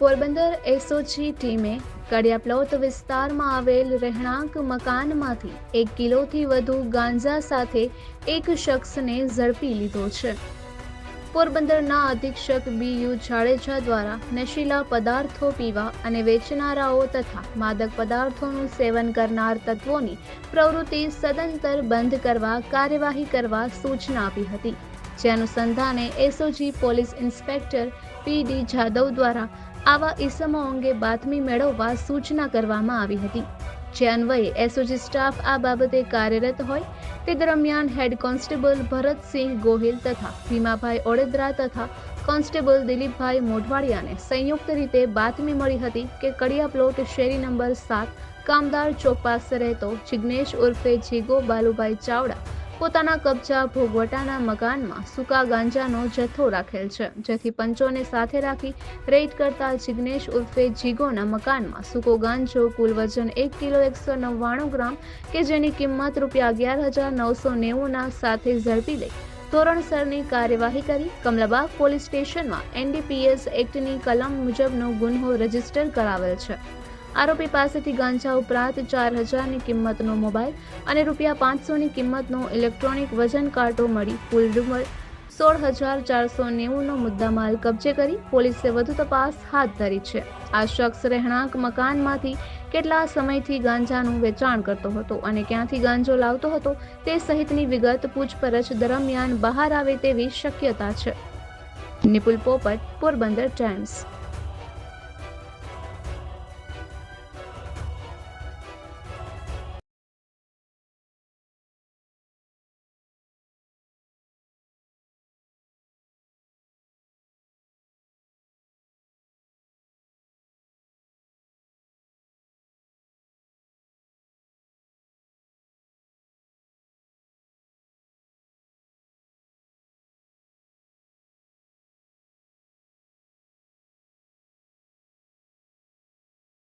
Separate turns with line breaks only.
Porbandar SOG ટીમે કડિયાપ્લોત વિસ્તારમાં આવેલ રહેણાંક મકાનમાંથી એક કિલોથી વધુ ગાંજા સાથે એક શખ્સને ઝડપી લીધો છે. પોરબંદરના અધિક્ષક બી યુ જાડેજા દ્વારા નશીલા પદાર્થો પીવા અને વેચનારાઓ તથા માદક પદાર્થોનું સેવન કરનાર તત્વોની પ્રવૃત્તિ સદંતર બંધ કરવા કાર્યવાહી કરવા સૂચના આપી હતી. જે અનુસંધાને SOG police inspector P D Jadav દ્વારા આવા ઇસમો અંગે બાતમી મેળવવા સૂચના કરવામાં આવી હતી. જે અન્વયે એસઓજી સ્ટાફ આ બાબતે કાર્યરત હોય તે દરમિયાન હેડ કોન્સ્ટેબલ ભરતસિંહ ગોહિલ તથા ભીમાભાઈ ઓડેદરા તથા કોન્સ્ટેબલ દિલીપભાઈ મોઢવાડિયાને સંયુક્ત રીતે બાતમી મળી હતી કે કડિયા પ્લોટ શેરી નંબર સાત, કામદાર ચોક પાસે રહેતો જિગ્નેશ ઉર્ફે જીગો બાલુભાઈ ચાવડા પોતાના કબજા ભોગવટાના મકાનમાં સૂકા ગાંજાનો જથ્થો રાખેલ છે, જેથી પંચોને સાથે રાખી રેડ કરતા જિગ્નેશ ઉર્ફે જીગોના મકાનમાં સૂકો ગાંજો કુલ વજન એક કિલો એકસો નવ્વાણું ગ્રામ કે જેની કિંમત રૂપિયા અગિયાર હજાર નવસો નેવુંના સાથે ઝડપી લઈ ધોરણસરની કાર્યવાહી કરી. કમલાબાગ પોલીસ સ્ટેશનમાં એનડીપીએસ એક્ટની કલમ મુજબનો ગુન્હો રજિસ્ટર કરાવેલ છે. આરોપી પાસેથી ગાંજા ઉપરાંત ચાર હજારની કિંમતનો મોબાઈલ અને રૂપિયા પાંચસોની કિંમતનો ઇલેક્ટ્રોનિક વજન કાંટો મળી કુલ રૂમર સોળ હજાર ચારસો નેવુંનો મુદ્દામાલ કબજે કરી પોલીસે વધુ તપાસ હાથ ધરી છે. આ શખ્સ રહેણાંક મકાનમાંથી કેટલા સમયથી ગાંજાનું વેચાણ કરતો હતો અને ક્યાંથી ગાંજો લાવતો હતો તે સહિતની વિગત પૂછપરછ દરમિયાન બહાર આવે તેવી શક્યતા છે. નિપુલ પોપટ, પોરબંદર ટાઈમ્સ.